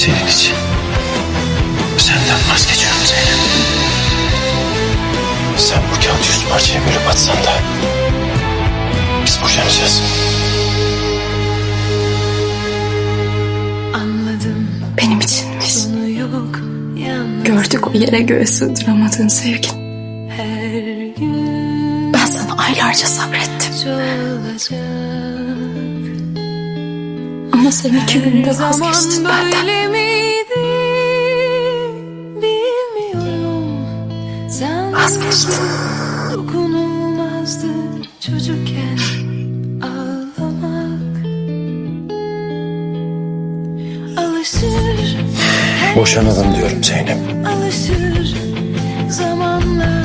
Senin için. Senden vazgeçiyorum Zeynep. Sen bu kağıt yüz parçaya bölüp atsan da biz boşanacağız. Anladım Benim içinmiş. Gördük o yere göğe sığdıramadığın sevgin. her gün Ben sana aylarca sabrettim. Ama sen iki günde vazgeçtin benden. Vazgeçtin. dokunulmazdı çocukken ağlamak. Alışır Boşanalım diyorum Zeynep. alışır zamanla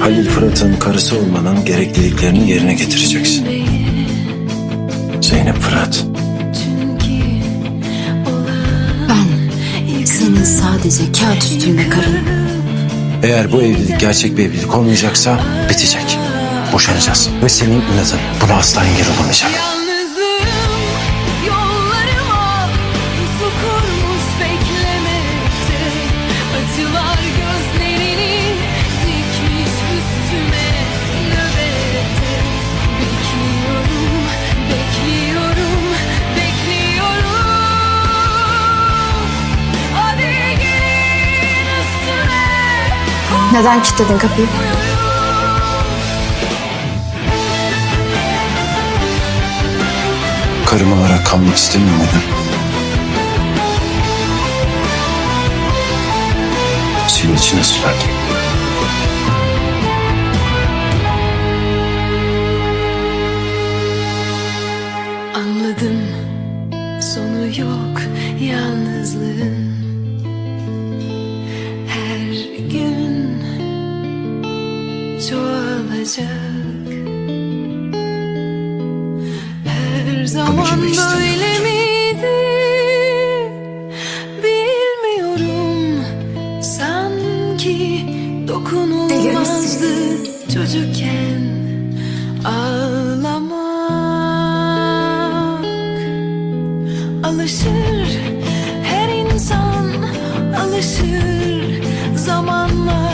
Halil Fırat'ın karısı olmanın gerekliliklerini yerine getireceksin. Zeynep Fırat. Sadece kağıt üstünde karın. Eğer bu evlilik gerçek bir evlilik olmayacaksa bitecek. Boşanacağız. Ve senin inadın buna asla engel olamayacak. Neden kilitledin kapıyı? Karım olarak kalmak istemiyor muydun? Senin için hazırladım. Çoğalacak Her zaman böyle miydi? Bilmiyorum. Sanki dokunulmazdı çocukken. Ağlamak alışır. Her insan alışır zamanla.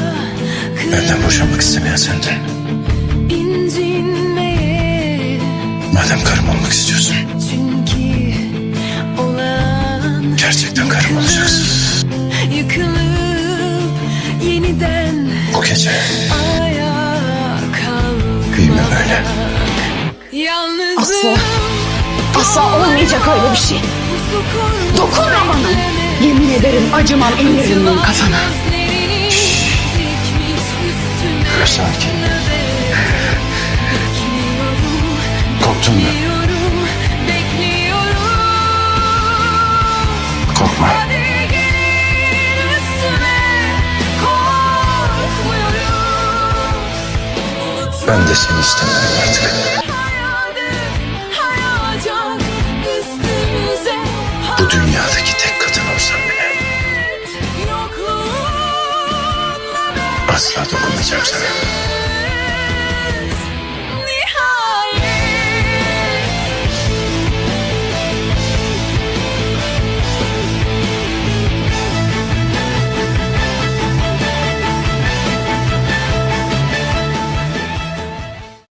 Benden boşanmak istemeyen senden. Madem karım olmak istiyorsun. çünkü olan Gerçekten karım olacaksın. yıkılıp yeniden Bu gece Büyüme böyle. Asla. Asla olmayacak öyle bir şey. Dokunma bana. Yemin ederim acımam indiririm kafana. Sakin. Korktun mu? Korkma. Ben de seni istemiyorum artık. Bu dünyadaki tek kadın olsam bile asla dokunmayacağım sana.